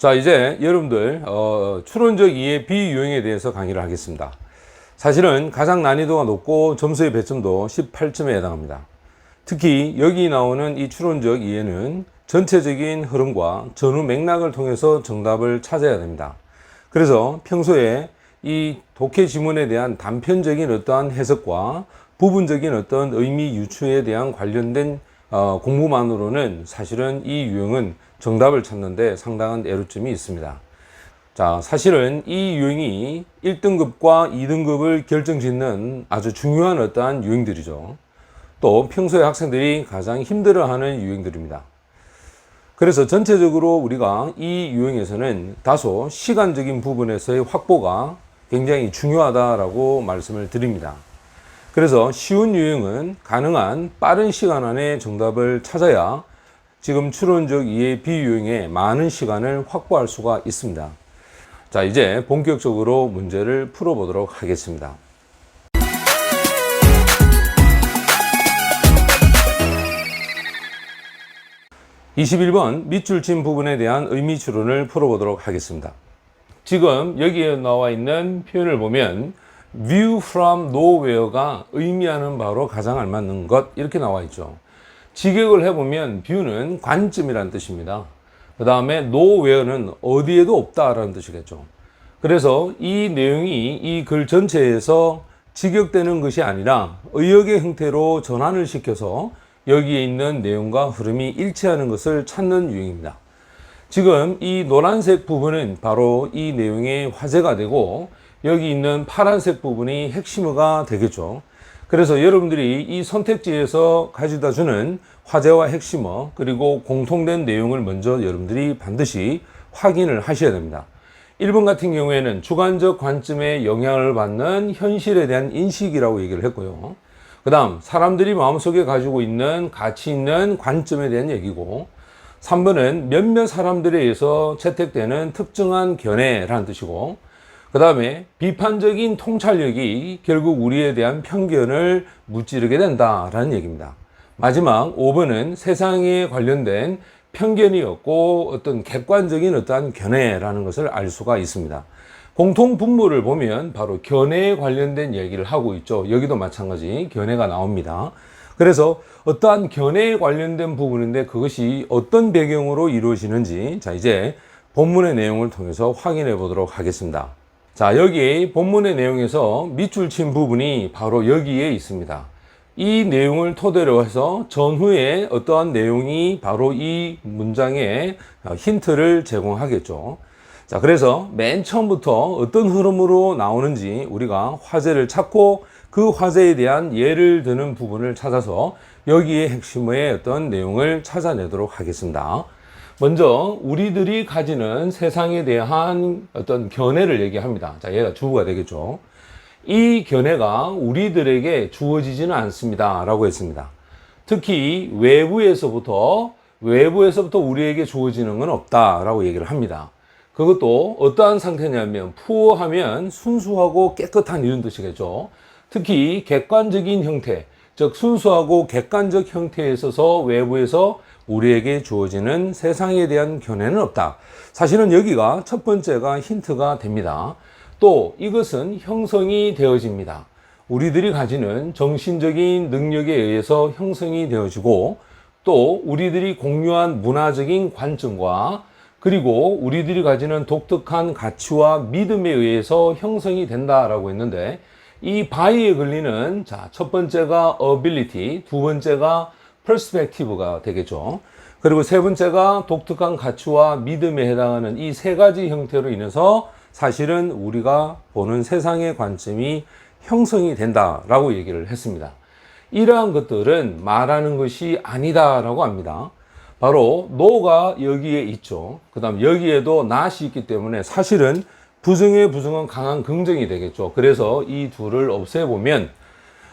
자, 이제 여러분들, 어, 추론적 이해 비유형에 대해서 강의를 하겠습니다. 사실은 가장 난이도가 높고 점수의 배점도 18점에 해당합니다. 특히 여기 나오는 이 추론적 이해는 전체적인 흐름과 전후 맥락을 통해서 정답을 찾아야 됩니다. 그래서 평소에 이 독해 지문에 대한 단편적인 어떠한 해석과 부분적인 어떤 의미 유추에 대한 관련된 어, 공부만으로는 사실은 이 유형은 정답을 찾는데 상당한 애로점이 있습니다. 자, 사실은 이 유형이 1등급과 2등급을 결정짓는 아주 중요한 어떠한 유형들이죠. 또 평소에 학생들이 가장 힘들어하는 유형들입니다. 그래서 전체적으로 우리가 이 유형에서는 다소 시간적인 부분에서의 확보가 굉장히 중요하다라고 말씀을 드립니다. 그래서 쉬운 유형은 가능한 빠른 시간 안에 정답을 찾아야 지금 추론적 이해 비유형에 많은 시간을 확보할 수가 있습니다. 자, 이제 본격적으로 문제를 풀어보도록 하겠습니다. 21번 밑줄 친 부분에 대한 의미 추론을 풀어보도록 하겠습니다. 지금 여기에 나와 있는 표현을 보면 view from nowhere가 의미하는 바로 가장 알맞는 것 이렇게 나와 있죠. 직역을 해보면 view는 관점이라는 뜻입니다. 그 다음에 nowhere는 어디에도 없다라는 뜻이겠죠. 그래서 이 내용이 이 글 전체에서 직역되는 것이 아니라 의역의 형태로 전환을 시켜서 여기에 있는 내용과 흐름이 일치하는 것을 찾는 유형입니다. 지금 이 노란색 부분은 바로 이 내용의 화제가 되고 여기 있는 파란색 부분이 핵심어가 되겠죠. 그래서 여러분들이 이 선택지에서 가져다 주는 화제와 핵심어 그리고 공통된 내용을 먼저 여러분들이 반드시 확인을 하셔야 됩니다. 1번 같은 경우에는 주관적 관점에 영향을 받는 현실에 대한 인식이라고 얘기를 했고요. 그 다음, 사람들이 마음속에 가지고 있는 가치 있는 관점에 대한 얘기고, 3번은 몇몇 사람들에 의해서 채택되는 특정한 견해라는 뜻이고, 그 다음에 비판적인 통찰력이 결국 우리에 대한 편견을 무찌르게 된다라는 얘기입니다. 마지막 5번은 세상에 관련된 편견이었고 어떤 객관적인 어떠한 견해라는 것을 알 수가 있습니다. 공통 분모를 보면 바로 견해에 관련된 얘기를 하고 있죠. 여기도 마찬가지 견해가 나옵니다. 그래서 어떠한 견해에 관련된 부분인데 그것이 어떤 배경으로 이루어지는지 자 이제 본문의 내용을 통해서 확인해 보도록 하겠습니다. 자 여기 본문의 내용에서 밑줄 친 부분이 바로 여기에 있습니다. 이 내용을 토대로 해서 전후에 어떠한 내용이 바로 이 문장에 힌트를 제공하겠죠. 자, 그래서 맨 처음부터 어떤 흐름으로 나오는지 우리가 화제를 찾고 그 화제에 대한 예를 드는 부분을 찾아서 여기에 핵심의 어떤 내용을 찾아내도록 하겠습니다. 먼저 우리들이 가지는 세상에 대한 어떤 견해를 얘기합니다. 자, 얘가 주어가 되겠죠. 이 견해가 우리들에게 주어지지는 않습니다. 라고 했습니다. 특히 외부에서부터, 외부에서부터 우리에게 주어지는 건 없다 라고 얘기를 합니다. 그것도 어떠한 상태냐면 푸어하면 순수하고 깨끗한 이런 뜻이겠죠. 특히 객관적인 형태, 즉 순수하고 객관적 형태에 있어서 외부에서 우리에게 주어지는 세상에 대한 견해는 없다. 사실은 여기가 첫 번째가 힌트가 됩니다. 또 이것은 형성이 되어집니다. 우리들이 가지는 정신적인 능력에 의해서 형성이 되어지고 또 우리들이 공유한 문화적인 관점과 그리고 우리들이 가지는 독특한 가치와 믿음에 의해서 형성이 된다라고 했는데 이 바위에 걸리는 자, 첫 번째가 ability, 두 번째가 perspective가 되겠죠. 그리고 세 번째가 독특한 가치와 믿음에 해당하는 이 세 가지 형태로 인해서 사실은 우리가 보는 세상의 관점이 형성이 된다라고 얘기를 했습니다. 이러한 것들은 말하는 것이 아니다라고 합니다. 바로 노가 여기에 있죠. 그 다음 여기에도 not이 있기 때문에 사실은 부정의 부정은 강한 긍정이 되겠죠. 그래서 이 둘을 없애보면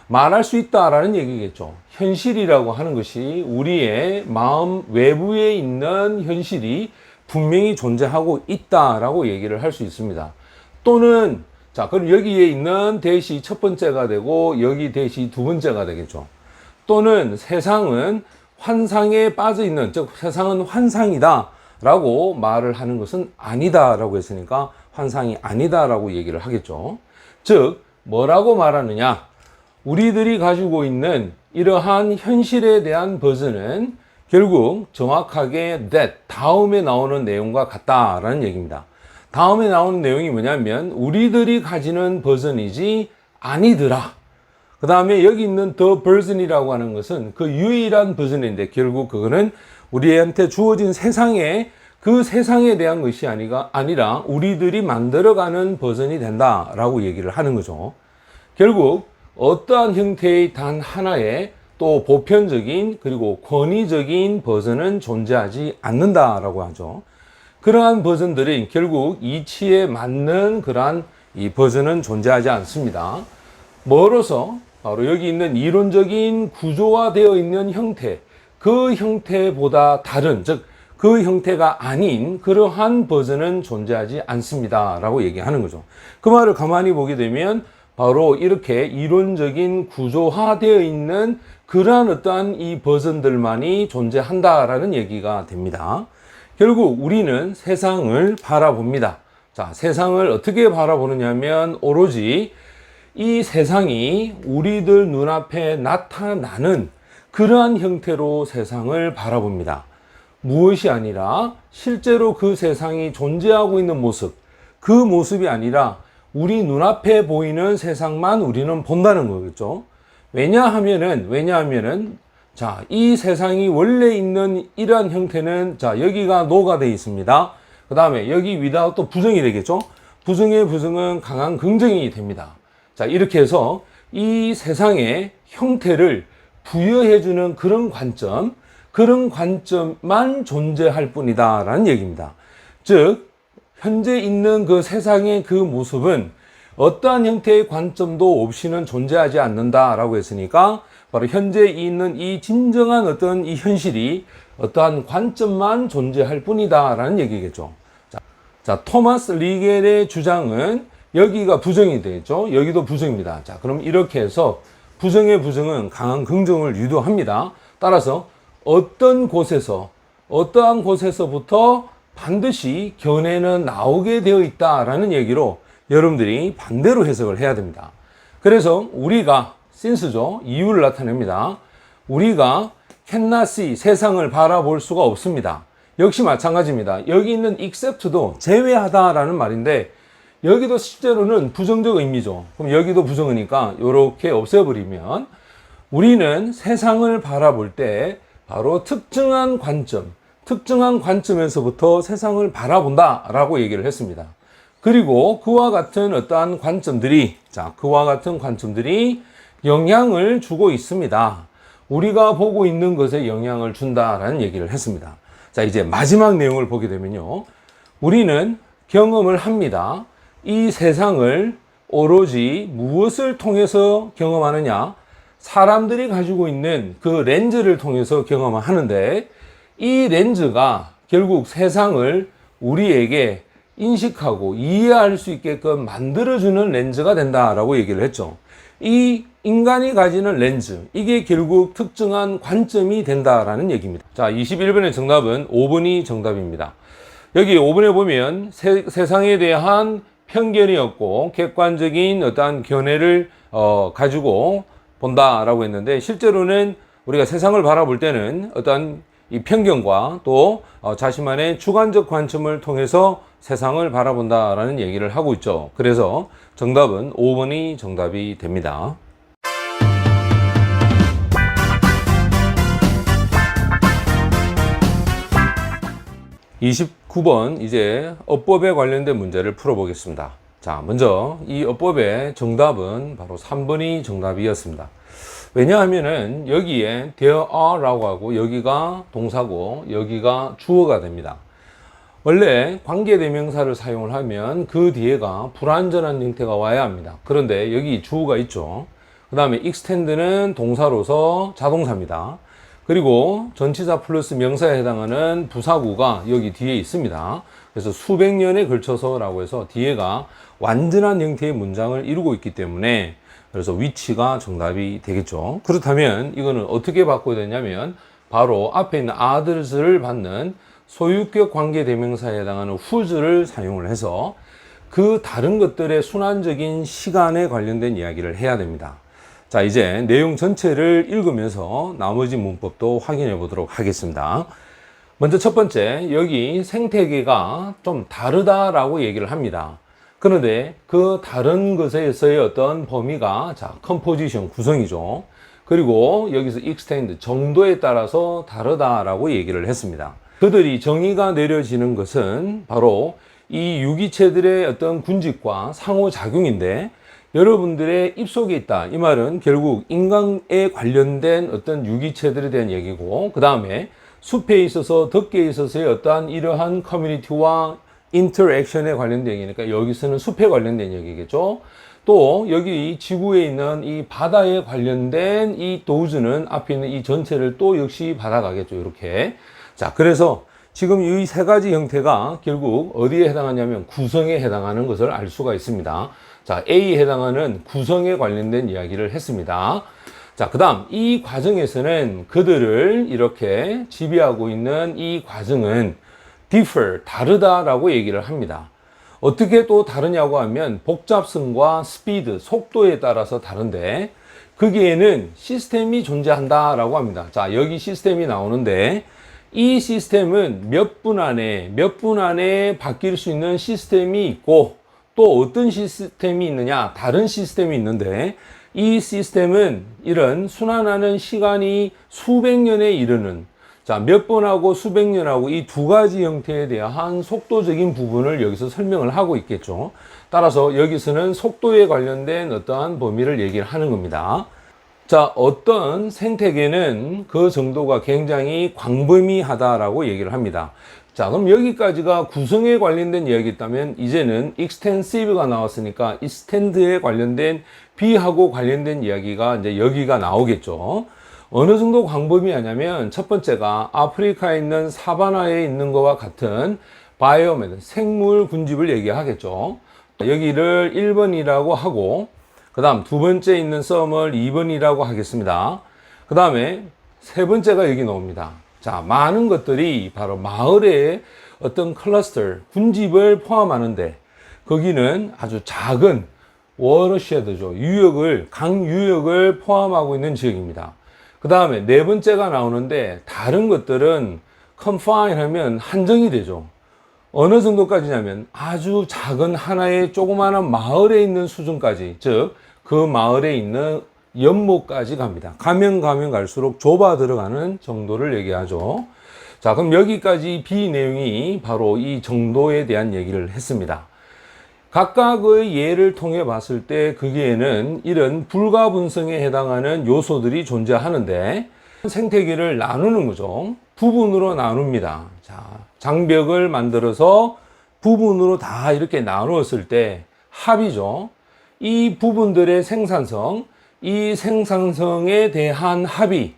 말할 수 있다라는 얘기겠죠. 현실이라고 하는 것이 우리의 마음 외부에 있는 현실이 분명히 존재하고 있다라고 얘기를 할 수 있습니다. 또는 자, 그럼 여기에 있는 대시 첫 번째가 되고 여기 대시 두 번째가 되겠죠. 또는 세상은 환상에 빠져 있는, 즉 세상은 환상이다 라고 말을 하는 것은 아니다 라고 했으니까 환상이 아니다 라고 얘기를 하겠죠. 즉, 뭐라고 말하느냐? 우리들이 가지고 있는 이러한 현실에 대한 버전은 결국 정확하게 that 다음에 나오는 내용과 같다라는 얘기입니다. 다음에 나오는 내용이 뭐냐면 우리들이 가지는 버전이지 아니더라. 그 다음에 여기 있는 the version이라고 하는 것은 그 유일한 버전인데 결국 그거는 우리한테 주어진 세상에 그 세상에 대한 것이 아니가, 아니라 우리들이 만들어가는 버전이 된다라고 얘기를 하는 거죠. 결국 어떠한 형태의 단 하나의 또 보편적인 그리고 권위적인 버전은 존재하지 않는다라고 하죠. 그러한 버전들이 결국 이치에 맞는 그러한 이 버전은 존재하지 않습니다. 멀어서 바로 여기 있는 이론적인 구조화되어 있는 형태, 그 형태보다 다른, 즉, 그 형태가 아닌 그러한 버전은 존재하지 않습니다. 라고 얘기하는 거죠. 그 말을 가만히 보게 되면 바로 이렇게 이론적인 구조화되어 있는 그러한 어떠한 이 버전들만이 존재한다라는 얘기가 됩니다. 결국 우리는 세상을 바라봅니다. 자, 세상을 어떻게 바라보느냐면 오로지 이 세상이 우리들 눈앞에 나타나는 그러한 형태로 세상을 바라봅니다. 무엇이 아니라 실제로 그 세상이 존재하고 있는 모습, 그 모습이 아니라 우리 눈앞에 보이는 세상만 우리는 본다는 거겠죠. 왜냐하면은, 왜냐하면은, 자, 이 세상이 원래 있는 이러한 형태는, 자, 여기가 노가 되어 있습니다. 그 다음에 여기 위다 또 부정이 되겠죠. 부정의 부정은 강한 긍정이 됩니다. 자, 이렇게 해서 이 세상의 형태를 부여해 주는 그런 관점, 그런 관점만 존재할 뿐이다. 라는 얘기입니다. 즉, 현재 있는 그 세상의 그 모습은 어떠한 형태의 관점도 없이는 존재하지 않는다라고 했으니까 바로 현재 있는 이 진정한 어떤 이 현실이 어떠한 관점만 존재할 뿐이다라는 얘기겠죠. 자, 자 토마스 리겔의 주장은 여기가 부정이 되겠죠. 여기도 부정입니다. 자, 그럼 이렇게 해서 부정의 부정은 강한 긍정을 유도합니다. 따라서 어떤 곳에서 어떠한 곳에서부터 반드시 견해는 나오게 되어 있다라는 얘기로 여러분들이 반대로 해석을 해야 됩니다. 그래서 우리가 신스죠. 이유를 나타냅니다. 우리가 캔나시 세상을 바라볼 수가 없습니다. 역시 마찬가지입니다. 여기 있는 except도 제외하다라는 말인데 여기도 실제로는 부정적 의미죠. 그럼 여기도 부정이니까 이렇게 없애버리면 우리는 세상을 바라볼 때 바로 특정한 관점, 특정한 관점에서부터 세상을 바라본다라고 얘기를 했습니다. 그리고 그와 같은 어떠한 관점들이, 자, 그와 같은 관점들이 영향을 주고 있습니다. 우리가 보고 있는 것에 영향을 준다라는 얘기를 했습니다. 자, 이제 마지막 내용을 보게 되면요. 우리는 경험을 합니다. 이 세상을 오로지 무엇을 통해서 경험하느냐? 사람들이 가지고 있는 그 렌즈를 통해서 경험을 하는데 이 렌즈가 결국 세상을 우리에게 인식하고 이해할 수 있게끔 만들어주는 렌즈가 된다라고 얘기를 했죠. 이 인간이 가지는 렌즈, 이게 결국 특정한 관점이 된다라는 얘기입니다. 자, 21번의 정답은 5번이 정답입니다. 여기 5번에 보면 세, 세상에 대한 편견이 없고 객관적인 어떠한 견해를 어, 가지고 본다라고 했는데 실제로는 우리가 세상을 바라볼 때는 어떤 이 편견과 또 어, 자신만의 주관적 관점을 통해서 세상을 바라본다라는 얘기를 하고 있죠. 그래서 정답은 5번이 정답이 됩니다. 29번 이제 어법에 관련된 문제를 풀어보겠습니다. 자, 먼저 이 어법의 정답은 바로 3번이 정답이었습니다. 왜냐하면은 여기에 there are라고 하고 여기가 동사고 여기가 주어가 됩니다. 원래 관계대명사를 사용을 하면 그 뒤에가 불완전한 형태가 와야 합니다. 그런데 여기 주어가 있죠. 그 다음에 extend는 동사로서 자동사입니다. 그리고 전치사 플러스 명사에 해당하는 부사구가 여기 뒤에 있습니다. 그래서 수백 년에 걸쳐서 라고 해서 뒤에가 완전한 형태의 문장을 이루고 있기 때문에 그래서 위치가 정답이 되겠죠. 그렇다면 이거는 어떻게 바꿔야 되냐면 바로 앞에 있는 others를 받는 소유격 관계 대명사에 해당하는 whose를 사용을 해서 그 다른 것들의 순환적인 시간에 관련된 이야기를 해야 됩니다. 자, 이제 내용 전체를 읽으면서 나머지 문법도 확인해 보도록 하겠습니다. 먼저 첫 번째, 여기 생태계가 좀 다르다라고 얘기를 합니다. 그런데 그 다른 것에서의 어떤 범위가 자, 컴포지션 구성이죠. 그리고 여기서 extend 정도에 따라서 다르다라고 얘기를 했습니다. 그들이 정의가 내려지는 것은 바로 이 유기체들의 어떤 군집과 상호작용인데 여러분들의 입속에 있다. 이 말은 결국 인간에 관련된 어떤 유기체들에 대한 얘기고 그 다음에 숲에 있어서 덕계에 있어서의 어떠한 이러한 커뮤니티와 인터랙션에 관련된 얘기니까 여기서는 숲에 관련된 얘기겠죠. 또 여기 지구에 있는 이 바다에 관련된 이 도우즈는 앞에 있는 이 전체를 또 역시 받아가겠죠. 이렇게. 자, 그래서 지금 이 세 가지 형태가 결국 어디에 해당하냐면 구성에 해당하는 것을 알 수가 있습니다. 자, A에 해당하는 구성에 관련된 이야기를 했습니다. 자, 그 다음, 이 과정에서는 그들을 이렇게 지배하고 있는 이 과정은 differ, 다르다라고 얘기를 합니다. 어떻게 또 다르냐고 하면 복잡성과 스피드, 속도에 따라서 다른데 거기에는 시스템이 존재한다라고 합니다. 자, 여기 시스템이 나오는데 이 시스템은 몇 분 안에, 몇 분 안에 바뀔 수 있는 시스템이 있고 또 어떤 시스템이 있느냐, 다른 시스템이 있는데 이 시스템은 이런 순환하는 시간이 수백 년에 이르는 자, 몇 번하고 수백 년하고 이 두 가지 형태에 대한 속도적인 부분을 여기서 설명을 하고 있겠죠. 따라서 여기서는 속도에 관련된 어떠한 범위를 얘기를 하는 겁니다. 자, 어떤 생태계는 그 정도가 굉장히 광범위하다라고 얘기를 합니다. 자, 그럼 여기까지가 구성에 관련된 이야기 있다면 이제는 extensive가 나왔으니까 extend에 관련된 B하고 관련된 이야기가 이제 여기가 나오겠죠. 어느 정도 광범위하냐면 첫 번째가 아프리카에 있는 사바나에 있는 것과 같은 바이오메드 생물 군집을 얘기하겠죠. 여기를 1번이라고 하고 그 다음 두 번째 있는 썸을 2번이라고 하겠습니다. 그 다음에 세 번째가 여기 나옵니다. 자, 많은 것들이 바로 마을의 어떤 클러스터, 군집을 포함하는데 거기는 아주 작은 워러쉐드죠. 유역을, 강 유역을 포함하고 있는 지역입니다. 그 다음에 네 번째가 나오는데 다른 것들은 confine 하면 한정이 되죠. 어느 정도까지냐면 아주 작은 하나의 조그마한 마을에 있는 수준까지, 즉, 그 마을에 있는 연못까지 갑니다. 가면 가면 갈수록 좁아 들어가는 정도를 얘기하죠. 자, 그럼 여기까지 B 내용이 바로 이 정도에 대한 얘기를 했습니다. 각각의 예를 통해 봤을 때 거기에는 이런 불가분성에 해당하는 요소들이 존재하는데 생태계를 나누는 거죠. 부분으로 나눕니다. 자, 장벽을 만들어서 부분으로 다 이렇게 나누었을 때 합이죠. 이 부분들의 생산성, 이 생산성에 대한 합이,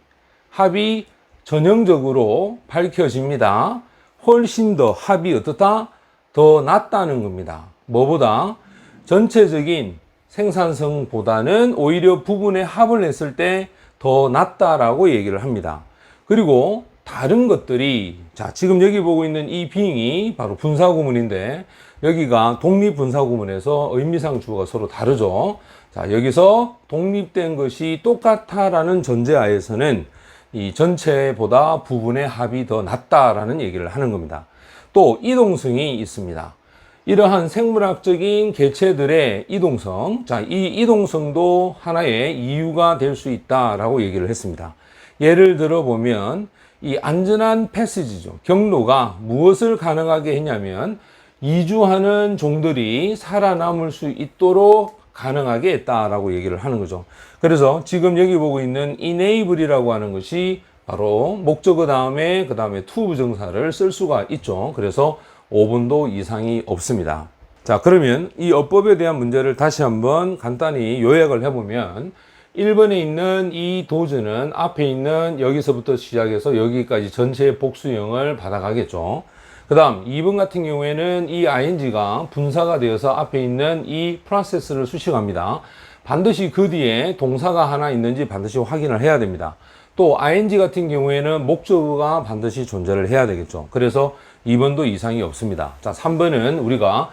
합이 전형적으로 밝혀집니다. 훨씬 더 합이 어떻다? 더 낮다는 겁니다. 뭐보다 전체적인 생산성보다는 오히려 부분의 합을 냈을 때더 낮다라고 얘기를 합니다. 그리고 다른 것들이 자 지금 여기 보고 있는 이 빙이 바로 분사구문인데 여기가 독립분사구문에서 의미상 주어가 서로 다르죠. 자 여기서 독립된 것이 똑같다라는 전제하에서는 이 전체보다 부분의 합이 더 낮다라는 얘기를 하는 겁니다. 또 이동성이 있습니다. 이러한 생물학적인 개체들의 이동성, 자, 이 이동성도 하나의 이유가 될 수 있다라고 얘기를 했습니다. 예를 들어 보면 이 안전한 패스지죠. 경로가 무엇을 가능하게 했냐면 이주하는 종들이 살아남을 수 있도록 가능하게 했다라고 얘기를 하는 거죠. 그래서 지금 여기 보고 있는 enable이라고 하는 것이 바로 목적어 다음에 그 다음에 to 부정사를 쓸 수가 있죠. 그래서 5분도 이상이 없습니다. 자, 그러면 이 어법에 대한 문제를 다시 한번 간단히 요약을 해보면 1번에 있는 이 도즈는 앞에 있는 여기서부터 시작해서 여기까지 전체의 복수형을 받아가겠죠. 그 다음 2번 같은 경우에는 이 ing가 분사가 되어서 앞에 있는 이 프로세스를 수식합니다. 반드시 그 뒤에 동사가 하나 있는지 반드시 확인을 해야 됩니다. 또 ing 같은 경우에는 목적어가 반드시 존재를 해야 되겠죠. 그래서 2번도 이상이 없습니다. 자, 3번은 우리가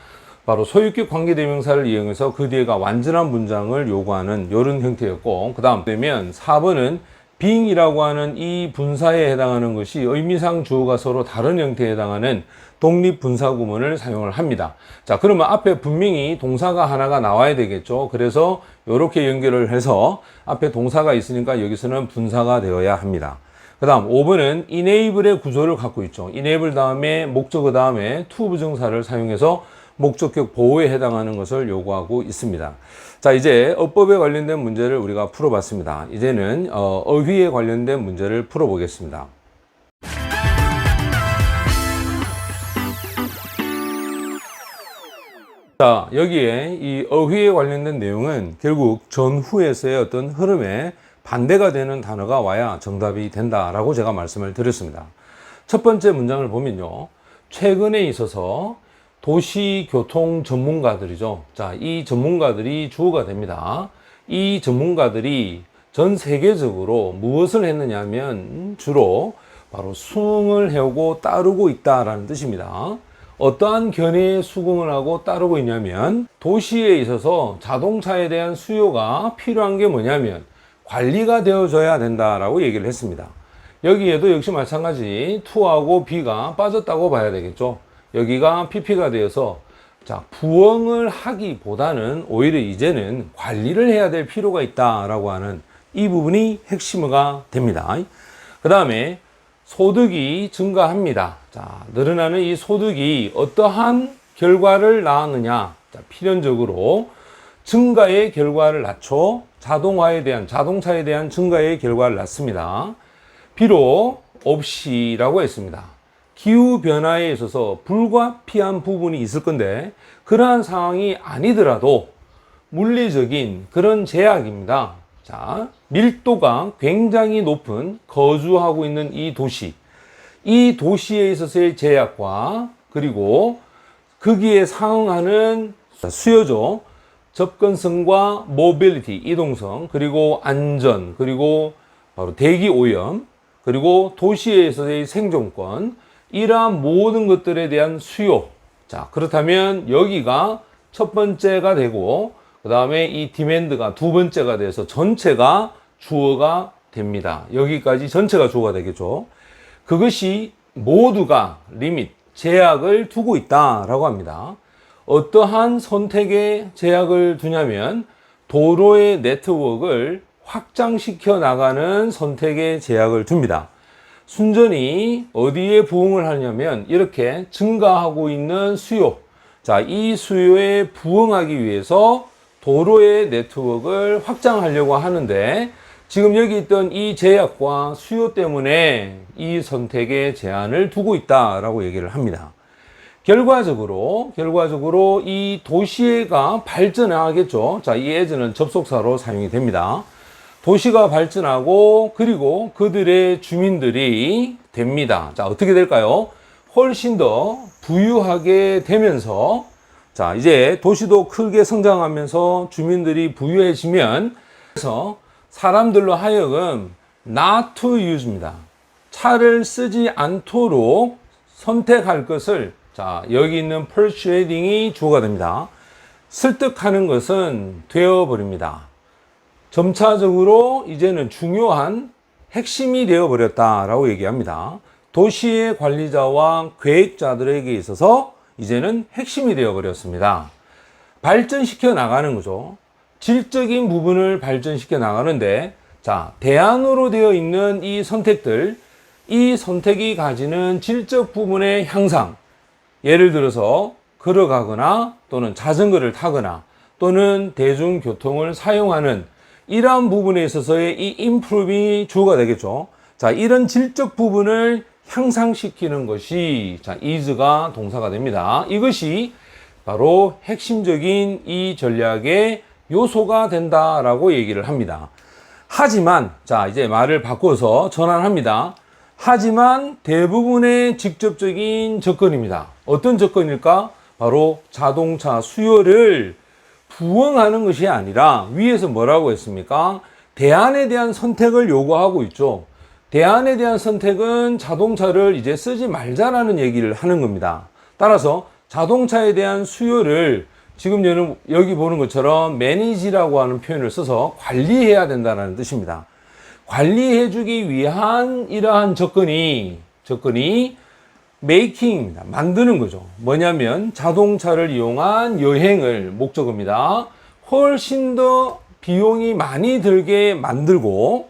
바로 소유격 관계대명사를 이용해서 그 뒤에가 완전한 문장을 요구하는 이런 형태였고 그 다음 되면 4번은 being이라고 하는 이 분사에 해당하는 것이 의미상 주어가 서로 다른 형태에 해당하는 독립 분사 구문을 사용을 합니다. 자, 그러면 앞에 분명히 동사가 하나가 나와야 되겠죠. 그래서 이렇게 연결을 해서 앞에 동사가 있으니까 여기서는 분사가 되어야 합니다. 그 다음 5번은 enable의 구조를 갖고 있죠. enable 다음에 목적어 다음에 to 부정사를 사용해서 목적격 보호에 해당하는 것을 요구하고 있습니다. 자, 이제 어법에 관련된 문제를 우리가 풀어봤습니다. 이제는 어, 어휘에 관련된 문제를 풀어보겠습니다. 자, 여기에 이 어휘에 관련된 내용은 결국 전후에서의 어떤 흐름에 반대가 되는 단어가 와야 정답이 된다라고 제가 말씀을 드렸습니다. 첫 번째 문장을 보면요. 최근에 있어서 도시교통 전문가들이죠. 자, 이 전문가들이 주어가 됩니다. 이 전문가들이 전 세계적으로 무엇을 했느냐 하면 주로 바로 수응을 해오고 따르고 있다라는 뜻입니다. 어떠한 견해의 수긍을 하고 따르고 있냐면 도시에 있어서 자동차에 대한 수요가 필요한 게 뭐냐면 관리가 되어져야 된다라고 얘기를 했습니다. 여기에도 역시 마찬가지 2하고 B가 빠졌다고 봐야 되겠죠. 여기가 PP가 되어서 자, 부엉을 하기보다는 오히려 이제는 관리를 해야 될 필요가 있다라고 하는 이 부분이 핵심어가 됩니다. 그 다음에 소득이 증가합니다. 자, 늘어나는 이 소득이 어떠한 결과를 낳았느냐. 자, 필연적으로 증가의 결과를 낳죠. 자동화에 대한, 자동차에 대한 증가의 결과를 낳습니다. 비록 없이라고 했습니다. 기후 변화에 있어서 불가피한 부분이 있을 건데 그러한 상황이 아니더라도 물리적인 그런 제약입니다. 자, 밀도가 굉장히 높은 거주하고 있는 이 도시. 이 도시에 있어서의 제약과 그리고 거기에 상응하는 수요죠. 접근성과 모빌리티, 이동성, 그리고 안전, 그리고 바로 대기 오염, 그리고 도시에서의 생존권, 이러한 모든 것들에 대한 수요. 자, 그렇다면 여기가 첫 번째가 되고, 그 다음에 이 디맨드가 두 번째가 돼서 전체가 주어가 됩니다. 여기까지 전체가 주어가 되겠죠. 그것이 모두가 리밋, 제약을 두고 있다라고 합니다. 어떠한 선택에 제약을 두냐면 도로의 네트워크를 확장시켜 나가는 선택에 제약을 둡니다. 순전히 어디에 부응을 하냐면 이렇게 증가하고 있는 수요. 자, 이 수요에 부응하기 위해서 도로의 네트워크를 확장하려고 하는데 지금 여기 있던 이 제약과 수요 때문에 이 선택에 제한을 두고 있다 라고 얘기를 합니다. 결과적으로 결과적으로 이 도시가 발전하겠죠. 자, 이 as는 접속사로 사용이 됩니다. 도시가 발전하고 그리고 그들의 주민들이 됩니다. 자, 어떻게 될까요? 훨씬 더 부유하게 되면서 자, 이제 도시도 크게 성장하면서 주민들이 부유해지면 그래서 사람들로 하여금 not to use입니다. 차를 쓰지 않도록 선택할 것을 자, 여기 있는 persuading이 주어가 됩니다. 설득하는 것은 되어버립니다. 점차적으로 이제는 중요한 핵심이 되어버렸다라고 얘기합니다. 도시의 관리자와 계획자들에게 있어서 이제는 핵심이 되어버렸습니다. 발전시켜 나가는 거죠. 질적인 부분을 발전시켜 나가는데, 자, 대안으로 되어 있는 이 선택들, 이 선택이 가지는 질적 부분의 향상, 예를 들어서 걸어가거나 또는 자전거를 타거나 또는 대중교통을 사용하는 이러한 부분에 있어서의 이 임프루빙이 주어가 되겠죠. 자, 이런 질적 부분을 향상시키는 것이 자, is가 동사가 됩니다. 이것이 바로 핵심적인 이 전략의 요소가 된다라고 얘기를 합니다. 하지만 자, 이제 말을 바꿔서 전환합니다. 하지만 대부분의 직접적인 접근입니다. 어떤 접근일까? 바로 자동차 수요를 부응하는 것이 아니라 위에서 뭐라고 했습니까? 대안에 대한 선택을 요구하고 있죠. 대안에 대한 선택은 자동차를 이제 쓰지 말자라는 얘기를 하는 겁니다. 따라서 자동차에 대한 수요를 지금 여기 보는 것처럼 매니지라고 하는 표현을 써서 관리해야 된다는 뜻입니다. 관리해주기 위한 이러한 접근이 접근이 메이킹입니다. 만드는 거죠. 뭐냐면 자동차를 이용한 여행을 목적입니다. 훨씬 더 비용이 많이 들게 만들고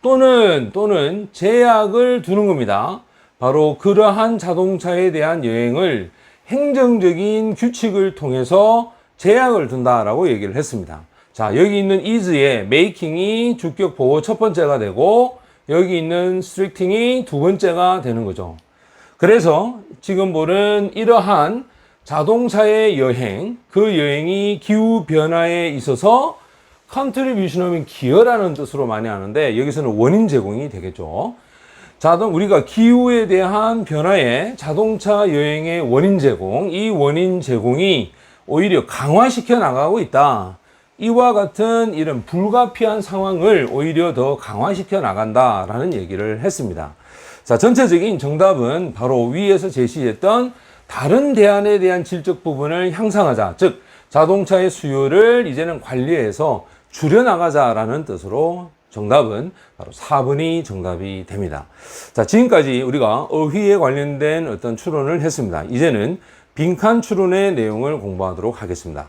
또는 또는 제약을 두는 겁니다. 바로 그러한 자동차에 대한 여행을 행정적인 규칙을 통해서 제약을 둔다라고 얘기를 했습니다. 자, 여기 있는 is의 making이 주격 보호 첫 번째가 되고 여기 있는 stricting이 두 번째가 되는 거죠. 그래서 지금 보는 이러한 자동차의 여행, 그 여행이 기후 변화에 있어서 컨트리뷰션하면 기여라는 뜻으로 많이 하는데 여기서는 원인 제공이 되겠죠. 자동 우리가 기후에 대한 변화에 자동차 여행의 원인 제공, 이 원인 제공이 오히려 강화시켜 나가고 있다. 이와 같은 이런 불가피한 상황을 오히려 더 강화시켜 나간다라는 얘기를 했습니다. 자, 전체적인 정답은 바로 위에서 제시했던 다른 대안에 대한 질적 부분을 향상하자. 즉, 자동차의 수요를 이제는 관리해서 줄여나가자라는 뜻으로 정답은 바로 4번이 정답이 됩니다. 자, 지금까지 우리가 어휘에 관련된 어떤 추론을 했습니다. 이제는 빈칸 추론의 내용을 공부하도록 하겠습니다.